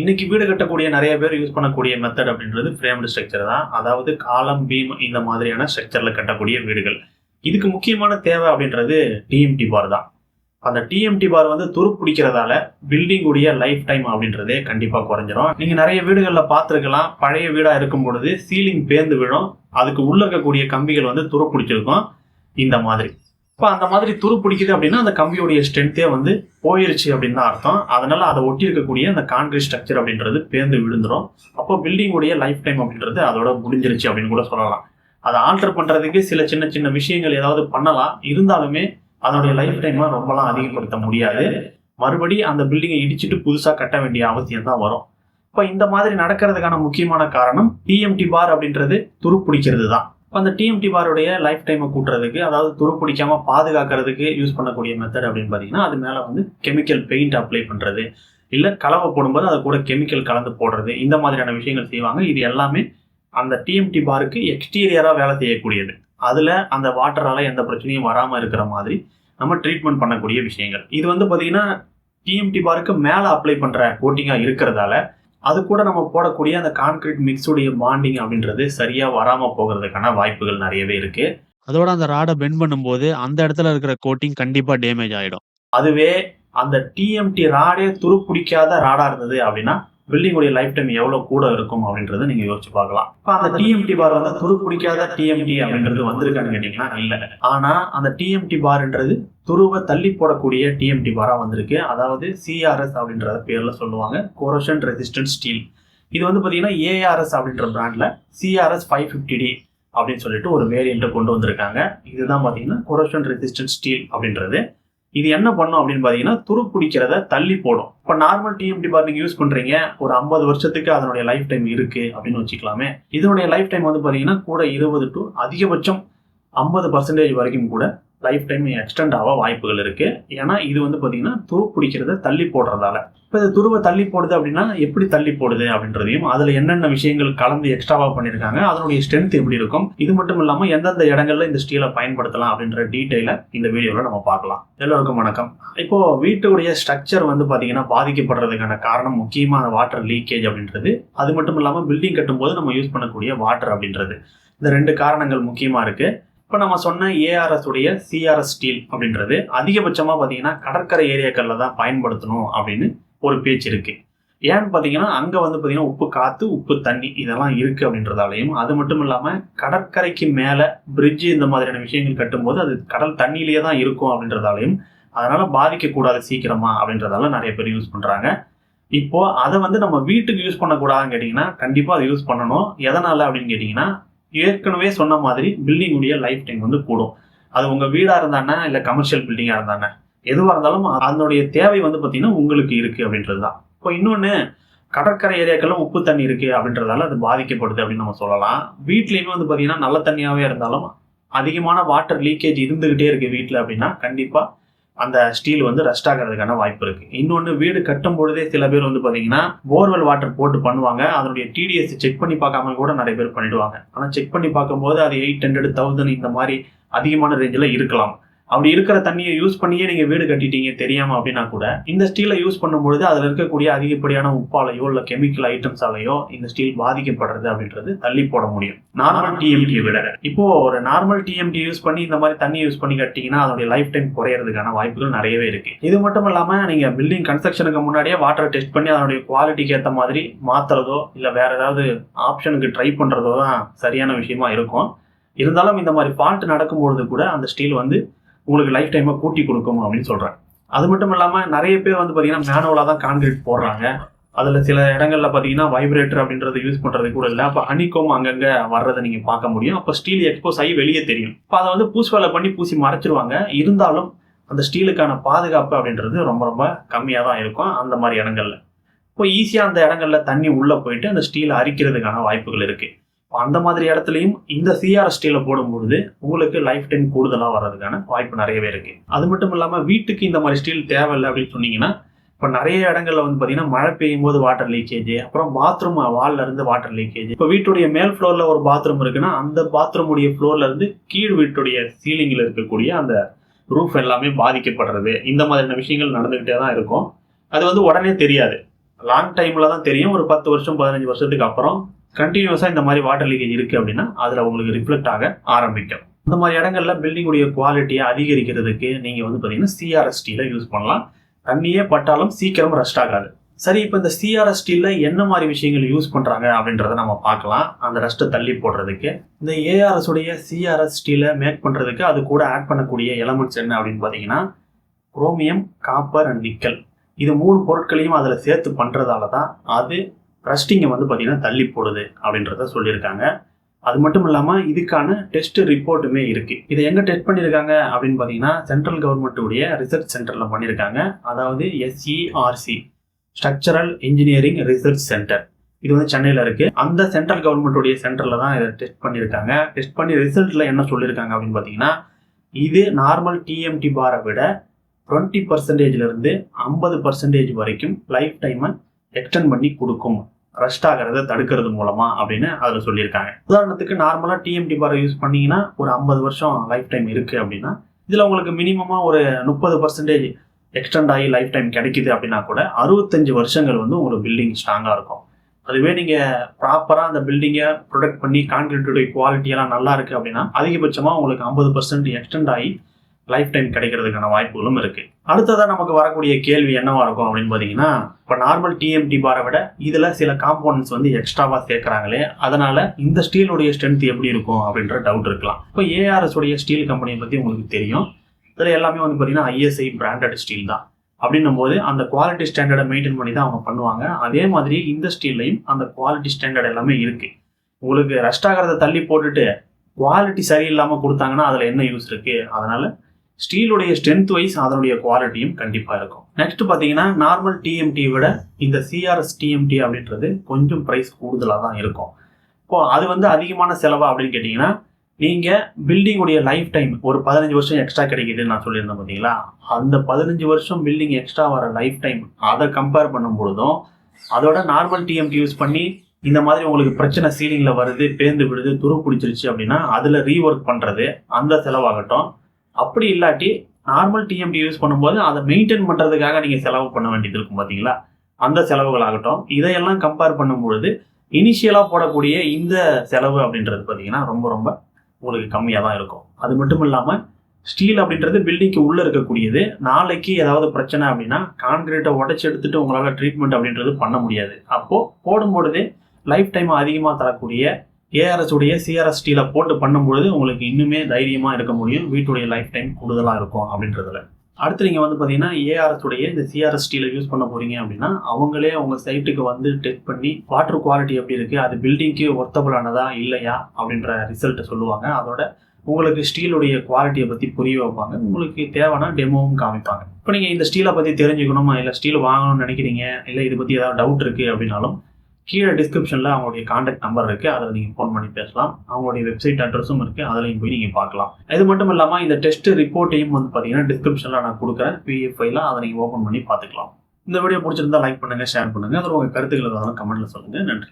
இன்னைக்கு வீடு கட்டக்கூடிய நிறைய பேர் யூஸ் பண்ணக்கூடிய மெத்தட் அப்படின்றது ஃப்ரேம்டு ஸ்ட்ரக்சர் தான். அதாவது காலம் பீம் இந்த மாதிரியான ஸ்ட்ரக்சரில் கட்டக்கூடிய வீடுகள். இதுக்கு முக்கியமான தேவை அப்படின்றது டிஎம்டி பார் தான். அந்த டிஎம்டி பார் வந்து துருப்பிடிக்கிறதால பில்டிங் உடைய லைஃப் டைம் அப்படின்றதே கண்டிப்பாக குறைஞ்சிரும். நீங்கள் நிறைய வீடுகளில் பார்த்துருக்கலாம். பழைய வீடாக இருக்கும் பொழுது சீலிங் பேர்ந்து விழும். அதுக்கு உள்ளே இருக்கக்கூடிய கம்பிகள் வந்து துருப்பிடிச்சிருக்கும் இந்த மாதிரி. இப்போ அந்த மாதிரி துரு பிடிக்குது அப்படின்னா அந்த கம்பியோடைய ஸ்ட்ரென்த்தே வந்து போயிருச்சு அப்படின்னு தான் அர்த்தம். அதனால அதை ஒட்டி இருக்கக்கூடிய அந்த கான்கிரீட் ஸ்ட்ரக்சர் அப்படின்றது பேர்ந்து விழுந்துடும் அப்போ பில்டிங்குடைய லைஃப் டைம் அப்படின்றது அதோட முடிஞ்சிருச்சு அப்படின்னு கூட சொல்லலாம். அதை ஆல்டர் பண்ணுறதுக்கு சில சின்ன சின்ன விஷயங்கள் ஏதாவது பண்ணலாம். இருந்தாலுமே அதனுடைய லைஃப் டைமை ரொம்பலாம் அதிகப்படுத்த முடியாது. மறுபடி அந்த பில்டிங்கை இடிச்சிட்டு புதுசாக கட்ட வேண்டிய அவசியம் தான் வரும். இப்போ இந்த மாதிரி நடக்கிறதுக்கான முக்கியமான காரணம் டிஎம்டி பார் அப்படின்றது துருப்பிடிக்கிறது தான் அந்த டிஎம்டி பாருடைய லைஃப் டைமை கூட்டுறதுக்கு அதாவது துருப்பிடிக்காம பாதுகாக்கிறதுக்கு யூஸ் பண்ணக்கூடிய மெத்தட் அப்படின்னு பார்த்தீங்கன்னா அது மேலே வந்து கெமிக்கல் பெயிண்ட் அப்ளை பண்ணுறது இல்லை கலவை போடும்போது அது கூட கெமிக்கல் கலந்து போடுறது. இந்த மாதிரியான விஷயங்கள் செய்வாங்க. இது எல்லாமே அந்த டிஎம்டி பாருக்கு எக்ஸ்டீரியராக வேலை செய்யக்கூடியது. அதில் அந்த வாட்டரால் எந்த பிரச்சனையும் வராமல் இருக்கிற மாதிரி நம்ம ட்ரீட்மெண்ட் பண்ணக்கூடிய விஷயங்கள். இது வந்து பார்த்தீங்கன்னா டிஎம்டி பாருக்கு மேலே அப்ளை பண்ணுற கோட்டிங்காக இருக்கிறதால அது கூட நம்ம போடக்கூடிய அந்த கான்கிரீட் மிக்ஸுடைய பாண்டிங் அப்படின்றது சரியாக வராமல் போகிறதுக்கான வாய்ப்புகள் நிறையவே இருக்குது அதோட அந்த ராடை பெண்ட் பண்ணும்போது அந்த இடத்துல இருக்கிற கோட்டிங் கண்டிப்பா டேமேஜ் ஆயிடும். அதுவே அந்த டிஎம்டி ராடே துருப்பிடிக்காத ராடா இருந்தது அப்படின்னா பில்டிங்குடைய லைஃப் டைம் எவ்வளோ கூட இருக்கும் அப்படின்றத நீங்க யோசிச்சு பார்க்கலாம். இப்போ அந்த டிஎம்டி பார் வந்து துருப்பிடிக்காத டிஎம்டி அப்படின்றது வந்திருக்கான்னு கேட்டீங்கன்னா இல்லை. ஆனா அந்த டிஎம்டி பார்ன்றது துருவ தள்ளி போடக்கூடிய டிஎம்டி பாரா வந்திருக்கு. அதாவது சிஆர்எஸ் அப்படின்ற பேர்ல சொல்லுவாங்க. கோரோஷன் ரெசிஸ்டன்ட் ஸ்டீல் இது வந்து பார்த்தீங்கன்னா ஏஆர்எஸ் அப்படின்ற பிராண்ட்ல சிஆர்எஸ் ஃபைவ் ஃபிஃப்டி டி அப்படின்னு சொல்லிட்டு ஒரு வேரியண்ட்டை கொண்டு வந்திருக்காங்க. இதுதான் பார்த்தீங்கன்னா கொரோஷன் ரெசிஸ்டன்ட் ஸ்டீல் அப்படின்றது. இது என்ன பண்ணும் அப்படின்னு பார்த்தீங்கன்னா துரு தள்ளி போடும். இப்போ நார்மல் டிஎம்டி பார் நீங்கள் யூஸ் பண்ணுறீங்க ஒரு ஐம்பது வருஷத்துக்கு அதனுடைய லைஃப் டைம் இருக்குது அப்படின்னு வச்சுக்கலாமே. இதனுடைய லைஃப் டைம் வந்து பார்த்தீங்கன்னா கூட இருபது டு அதிகபட்சம் ஐம்பது பர்சன்டேஜ் வரைக்கும் கூட லைஃப் டைம் எக்ஸ்டெண்ட் ஆக வாய்ப்புகள் இருக்குது ஏன்னா இது வந்து பார்த்திங்கன்னா துரு பிடிக்கிறத தள்ளி போடுறதால. இப்போ இது துருவை தள்ளி போடுது அப்படின்னா எப்படி தள்ளி போடுது அப்படின்றதையும் அதில் என்னென்ன விஷயங்கள் கலந்து எக்ஸ்ட்ராவாக பண்ணியிருக்காங்க அதனுடைய ஸ்ட்ரென்த் எப்படி இருக்கும் இது மட்டும் இல்லாமல் எந்தெந்த இடங்கள்ல இந்த ஸ்டீலை பயன்படுத்தலாம் அப்படின்ற டீட்டெயிலை இந்த வீடியோவில் நம்ம பார்க்கலாம். எல்லோருக்கும் வணக்கம். இப்போது வீட்டுடைய ஸ்ட்ரக்சர் வந்து பார்த்தீங்கன்னா பாதிக்கப்படுறதுக்கான காரணம் முக்கியமான வாட்டர் லீக்கேஜ் அப்படின்றது. அது மட்டும் இல்லாமல் பில்டிங் கட்டும்போது நம்ம யூஸ் பண்ணக்கூடிய வாட்டர் அப்படின்றது. இந்த ரெண்டு காரணங்கள் முக்கியமாக இருக்குது இப்போ நம்ம சொன்ன ஏஆர்எஸ் உடைய சிஆர்எஸ் ஸ்டீல் அப்படின்றது அதிகபட்சமாக பார்த்தீங்கன்னா கடற்கரை ஏரியாக்களில் தான் பயன்படுத்தணும் அப்படின்னு ஒரு பேச்சு இருக்கு. ஏன்னு பார்த்தீங்கன்னா அங்கே வந்து பார்த்தீங்கன்னா உப்பு காற்று உப்பு தண்ணி இதெல்லாம் இருக்குது அப்படின்றதாலையும் அது மட்டும் இல்லாமல் கடற்கரைக்கு மேலே பிரிட்ஜு இந்த மாதிரியான விஷயங்கள் கட்டும்போது அது கடல் தண்ணியிலேயே தான் இருக்கும் அப்படின்றதாலையும் அதனால் பாதிக்கக்கூடாது சீக்கிரமா அப்படின்றதால நிறைய பேர் யூஸ் பண்ணுறாங்க இப்போது அதை வந்து நம்ம வீட்டுக்கு யூஸ் பண்ணக்கூடாதுன்னு கேட்டிங்கன்னா கண்டிப்பாக அதை யூஸ் பண்ணணும். எதனால் அப்படின்னு கேட்டிங்கன்னா ஏற்கனவே சொன்ன மாதிரி பில்டிங்குடைய லைஃப் டைம் வந்து கூடும். அது உங்கள் வீடாக இருந்தானே இல்லை கமர்ஷியல் பில்டிங்காக இருந்தானே? எதுவாக இருந்தாலும் அதனுடைய தேவை வந்து பார்த்தீங்கன்னா உங்களுக்கு இருக்குது அப்படின்றது தான் இப்போ இன்னொன்று கடற்கரை ஏரியாக்கெல்லாம் உப்பு தண்ணி இருக்குது அப்படின்றதால அது பாதிக்கப்படுது அப்படின்னு நம்ம சொல்லலாம். வீட்லேயுமே வந்து பார்த்தீங்கன்னா நல்ல தண்ணியாகவே இருந்தாலும் அதிகமான வாட்டர் லீக்கேஜ் இருந்துக்கிட்டே இருக்குது வீட்டில் அப்படின்னா கண்டிப்பாக அந்த ஸ்டீல் வந்து ரஸ்ட் ஆகிறதுக்கான வாய்ப்பு இருக்கு. இன்னொன்று வீடு கட்டும் பொழுதே சில பேர் வந்து பார்த்தீங்கன்னா போர்வெல் வாட்டர் போட்டு பண்ணுவாங்க. அதனுடைய டிடிஎஸ் செக் பண்ணி பார்க்காம கூட நிறைய பேர் பண்ணிடுவாங்க. ஆனால் செக் பண்ணி பார்க்கும்போது அது எயிட் ஹண்ட்ரட் தௌசண்ட் இந்த மாதிரி அதிகமான ரேஞ்சில் இருக்கலாம். அப்படி இருக்கிற தண்ணியை யூஸ் பண்ணியே நீங்க வீடு கட்டிட்டீங்க தெரியாம அப்படின்னா கூட இந்த ஸ்டீலை யூஸ் பண்ணும்பொழுது அதுல இருக்கக்கூடிய அதிகப்படியான உப்பாலையோ இல்ல கெமிக்கல் ஐட்டம்ஸாலையோ இந்த ஸ்டீல் பாதிக்கப்படுறது அப்படின்றது தள்ளி போட முடியும். நார்மல் டிஎம்டி விட. இப்போ ஒரு நார்மல் டிஎம்டி யூஸ் பண்ணி இந்த மாதிரி தண்ணி யூஸ் பண்ணி கட்டிங்கன்னா அதோடைய லைஃப் டைம் குறையறதுக்கான வாய்ப்புகள் நிறையவே இருக்கு. இது மட்டும் இல்லாம நீங்க பில்டிங் கன்ஸ்ட்ரக்ஷனுக்கு முன்னாடியே வாட்டர் டெஸ்ட் பண்ணி அதனுடைய குவாலிட்டிக்கு ஏற்ற மாதிரி மாத்துறதோ இல்ல வேற ஏதாவது ஆப்ஷனுக்கு ட்ரை பண்றதோ தான் சரியான விஷயமா இருக்கும். இருந்தாலும் இந்த மாதிரி ஃபால்ட் நடக்கும்பொழுது கூட அந்த ஸ்டீல் வந்து உங்களுக்கு லைஃப் டைமை கூட்டி கொடுக்கும் அப்படின்னு சொல்கிறேன் அது மட்டும் இல்லாமல் நிறைய பேர் வந்து பார்த்தீங்கன்னா மேனுவலாக தான் கான்கிரீட் போடுறாங்க. அதில் சில இடங்களில் பார்த்தீங்கன்னா வைப்ரேட்டர் அப்படின்றத யூஸ் பண்ணுறது கூட இல்லை. அப்போ அணிக்கோம் அங்கங்கே வர்றதை நீங்கள் பார்க்க முடியும். அப்போ ஸ்டீல் எக்ஸ்போஸ் ஆகி வெளியே தெரியும். இப்போ அதை வந்து பூசி வேலை பண்ணி பூசி மறைச்சிருவாங்க. இருந்தாலும் அந்த ஸ்டீலுக்கான பாதுகாப்பு அப்படின்றது ரொம்ப ரொம்ப கம்மியாக தான் இருக்கும் அந்த மாதிரி இடங்கள்ல. இப்போ ஈஸியாக அந்த இடங்கள்ல தண்ணி உள்ளே போயிட்டு அந்த ஸ்டீலை அரிக்கிறதுக்கான வாய்ப்புகள் இருக்குது அந்த மாதிரி இடத்துலையும் இந்த சிஆர்எஸ்டியில் போடும்பொழுது உங்களுக்கு லைஃப் டைம் கூடுதலாக வர்றதுக்கான வாய்ப்பு நிறையவே இருக்குது அது மட்டும் இல்லாமல் வீட்டுக்கு இந்த மாதிரி ஸ்டீல் தேவையில்லை அப்படின்னு சொன்னீங்கன்னா இப்போ நிறைய இடங்கள்ல வந்து பார்த்தீங்கன்னா மழை பெய்யும் போது வாட்டர் லீக்கேஜ் அப்புறம் பாத்ரூம் வால்ல இருந்து வாட்டர் லீக்கேஜ் இப்போ வீட்டுடைய மேல் ஃப்ளோரில் ஒரு பாத்ரூம் இருக்குன்னா அந்த பாத்ரூம் உடைய ஃப்ளோர்ல இருந்து கீழ் வீட்டுடைய சீலிங்கில் இருக்கக்கூடிய அந்த ரூஃப் எல்லாமே பாதிக்கப்படுறது. இந்த மாதிரியான விஷயங்கள் நடந்துக்கிட்டே தான் இருக்கும். அது வந்து உடனே தெரியாது. லாங் டைமில் தான் தெரியும். ஒரு பத்து வருஷம் பதினஞ்சு வருஷத்துக்கு அப்புறம் கண்டினியூஸாக இந்த மாதிரி வாட்டர் லீக்கேஜ் இருக்குது அப்படின்னா அதில் உங்களுக்கு ரிஃப்ளெக்ட் ஆக ஆரம்பிக்கும். இந்த மாதிரி இடங்கள்ல பில்டிங்குடைய குவாலிட்டியை அதிகரிக்கிறதுக்கு நீங்கள் வந்து பார்த்தீங்கன்னா சிஆர்எஸ் ஸ்டீலை யூஸ் பண்ணலாம். தண்ணியே பட்டாலும் சீக்கிரம் ரஸ்ட் ஆகாது. சரி இப்போ இந்த சிஆர்எஸ் என்ன மாதிரி விஷயங்கள் யூஸ் பண்ணுறாங்க அப்படின்றத நம்ம பார்க்கலாம். அந்த ரஸ்ட்டை தள்ளி போடுறதுக்கு. இந்த ஏஆர்எஸ் உடைய சிஆர்எஸ் ஸ்டீலை மேக் பண்ணுறதுக்கு அது கூட ஆட் பண்ணக்கூடிய எலமெண்ட்ஸ் என்ன அப்படின்னு பார்த்தீங்கன்னா குரோமியம் காப்பர் அண்ட் நிக்கல் இது மூணு பொருட்களையும் அதில் சேர்த்து பண்ணுறதால தான் அது ரஸ்டிங்கை வந்து பார்த்திங்கன்னா தள்ளி போடுது அப்படின்றத சொல்லியிருக்காங்க. அது மட்டும் இல்லாமல் இதுக்கான டெஸ்ட் ரிப்போர்ட்டுமே இருக்குது இதை எங்கே டெஸ்ட் பண்ணியிருக்காங்க அப்படின்னு பார்த்தீங்கன்னா சென்ட்ரல் கவர்மெண்ட்டுடைய ரிசர்ச் சென்டரில் பண்ணியிருக்காங்க. அதாவது SERC structural engineering research centre இது வந்து சென்னையில் இருக்குது அந்த சென்ட்ரல் கவர்மெண்ட்டுடைய சென்டரில் தான் இதை டெஸ்ட் பண்ணியிருக்காங்க. டெஸ்ட் பண்ணி ரிசல்ட்டில் என்ன சொல்லியிருக்காங்க அப்படின்னு பார்த்தீங்கன்னா இது நார்மல் டிஎம்டி பாரை விட டுவெண்ட்டி பர்சன்டேஜ்லேருந்து ஐம்பது பர்சன்டேஜ் வரைக்கும் லைஃப் டைமை எக்ஸ்டெண்ட் பண்ணி கொடுக்கும். ரஷ்ட் ஆகிறத தடுக்கிறது மூலமா அப்படின்னு அதில் சொல்லியிருக்காங்க. உதாரணத்துக்கு நார்மலாக டிஎம்டி பாரை யூஸ் பண்ணீங்கன்னா ஒரு ஐம்பது வருஷம் லைஃப் டைம் இருக்குது அப்படின்னா இதில் உங்களுக்கு மினிமமாக ஒரு முப்பது பர்சன்டேஜ் எக்ஸ்டெண்ட் ஆகி லைஃப் டைம் கிடைக்குது அப்படின்னா கூட அறுபத்தஞ்சு வருஷங்கள் வந்து உங்களுக்கு பில்டிங் ஸ்ட்ராங்காக இருக்கும். அதுவே நீங்கள் ப்ராப்பராக அந்த பில்டிங்கை ப்ரொடெக்ட் பண்ணி கான்கிரீட்டுடைய குவாலிட்டியெல்லாம் நல்லா இருக்குது அப்படின்னா அதிகபட்சமாக உங்களுக்கு ஐம்பது பர்சன்ட் எக்ஸ்டெண்ட் ஆகி லைஃப் டைம் கிடைக்கிறதுக்கான வாய்ப்புகளும் இருக்குது அடுத்ததாக நமக்கு வரக்கூடிய கேள்வி என்னவா இருக்கும் அப்படின்னு பார்த்தீங்கன்னா இப்போ நார்மல் டிஎம்டி பாரை விட இதில் சில காம்போனன்ட்ஸ் வந்து எக்ஸ்ட்ராவாக சேர்க்குறாங்களே அதனால இந்த ஸ்டீலுடைய ஸ்ட்ரென்த் எப்படி இருக்கும் அப்படின்ற டவுட் இருக்கலாம். இப்போ ஏஆர்எஸ் உடைய ஸ்டீல் கம்பெனியை பற்றி உங்களுக்கு தெரியும். இதில் எல்லாமே வந்து பார்த்தீங்கன்னா ஐஎஸ்ஐ பிராண்டட் ஸ்டீல் தான். அப்படின்னும் போது அந்த குவாலிட்டி ஸ்டாண்டர்டை மெயின்டைன் பண்ணி தான் அவங்க பண்ணுவாங்க. அதே மாதிரி இந்த ஸ்டீல்லையும் அந்த குவாலிட்டி ஸ்டாண்டர்ட் எல்லாமே இருக்கு. உங்களுக்கு ரஸ்ட் ஆகிறத தள்ளி போட்டுட்டு குவாலிட்டி சரியில்லாமல் கொடுத்தாங்கன்னா அதில் என்ன யூஸ் இருக்கு? அதனால ஸ்டீலுடைய ஸ்ட்ரென்த் வைஸ் அதனுடைய குவாலிட்டியும் கண்டிப்பாக இருக்கும். நெக்ஸ்ட் பார்த்தீங்கன்னா நார்மல் டிஎம்டி விட இந்த சிஆர்எஸ் டிஎம்டி அப்படின்றது கொஞ்சம் ப்ரைஸ் கூடுதலாக தான் இருக்கும். இப்போ அது வந்து அதிகமான செலவா அப்படின்னு கேட்டிங்கன்னா நீங்கள் பில்டிங்குடைய லைஃப் டைம் ஒரு பதினஞ்சு வருஷம் எக்ஸ்ட்ரா கிடைக்குதுன்னு நான் சொல்லியிருந்தேன் பார்த்தீங்களா? அந்த பதினஞ்சு வருஷம் பில்டிங் எக்ஸ்ட்ரா வர லைஃப் டைம் அதை கம்பேர் பண்ணும்பொழுதும் அதோட நார்மல் டிஎம்டி யூஸ் பண்ணி இந்த மாதிரி உங்களுக்கு பிரச்சனை சீலிங்கில் வருது பேர்ந்து விடுது துரு பிடிச்சிருச்சு அப்படின்னா அதில் ரீஒர்க் பண்ணுறது அந்த செலவாகட்டும். அப்படி இல்லாட்டி நார்மல் டிஎம்டி யூஸ் பண்ணும்போது அதை மெயின்டைன் பண்ணுறதுக்காக நீங்கள் செலவு பண்ண வேண்டியது இருக்கும் பார்த்தீங்களா அந்த செலவுகளாகட்டும். இதையெல்லாம் கம்பேர் பண்ணும்பொழுது இனிஷியலாக போடக்கூடிய இந்த செலவு அப்படின்றது பார்த்தீங்கன்னா ரொம்ப ரொம்ப உங்களுக்கு கம்மியாக தான் இருக்கும். அது மட்டும் இல்லாமல் ஸ்டீல் அப்படின்றது பில்டிங்க்கு உள்ளே இருக்கக்கூடியது. நாளைக்கு ஏதாவது பிரச்சனை அப்படின்னா கான்கிரீட்டை உடச்சி எடுத்துட்டு உங்களால் ட்ரீட்மெண்ட் அப்படின்றது பண்ண முடியாது. அப்போது போடும்பொழுதே லைஃப் டைம் அதிகமாக தரக்கூடிய ஏஆர்எஸ் உடைய சிஆர்எஸ் ஸ்டீலை போட்டு பண்ணும்பொழுது உங்களுக்கு இன்னுமே தைரியமாக இருக்க முடியும். வீட்டுடைய லைஃப் டைம் கூடுதலாக இருக்கும் அப்படின்றதுல. அடுத்து நீங்கள் வந்து பார்த்தீங்கன்னா ஏஆர்எஸ் உடைய இந்த சிஆர்எஸ் ஸ்டீலை யூஸ் பண்ண போகிறீங்க அப்படின்னா அவங்களே உங்கள் சைட்டுக்கு வந்து டெஸ்ட் பண்ணி வாட்டர் குவாலிட்டி எப்படி இருக்குது அது பில்டிங்க்கு ஒர்த்தபுளானதா இல்லையா அப்படின்ற ரிசல்ட்டை சொல்லுவாங்க. அதோட உங்களுக்கு ஸ்டீலுடைய குவாலிட்டியை பற்றி புரிய வைப்பாங்க. உங்களுக்கு தேவைன்னா டெமோவும் காமிப்பாங்க. இப்போ நீங்கள் இந்த ஸ்டீலை பற்றி தெரிஞ்சுக்கணுமா? இல்லை ஸ்டீல் வாங்கணும்னு நினைக்கிறீங்க? இல்லை இது பற்றி ஏதாவது டவுட் இருக்குது அப்படின்னாலும் கீழே டிஸ்கிரிப்ஷனில் அவங்களுடைய காண்டாக்ட் நம்பர் இருக்குது அதில் நீங்கள் ஃபோன் பண்ணி பேசலாம். அவங்களுடைய வெப்சைட் அட்ரஸும் இருக்குது அதிலையும் போய் நீங்கள் பார்க்கலாம். இது மட்டும் இல்லாமல் இந்த டெஸ்ட் ரிப்போர்ட்டையும் வந்து பார்த்தீங்கன்னா டிஸ்கிரிப்ஷனில் நான் கொடுக்குறேன். பிஎஃப் ஃபைல அதை நீங்கள் ஓப்பன் பண்ணி பார்த்துக்கலாம். இந்த வீடியோ பிடிச்சிருந்தா லைக் பண்ணுங்கள் ஷேர் பண்ணுங்கள் அதில் உங்கள் கருத்துக்கள் ஏதாவது கமெண்ட்டில் சொல்லுங்கள் நன்றி.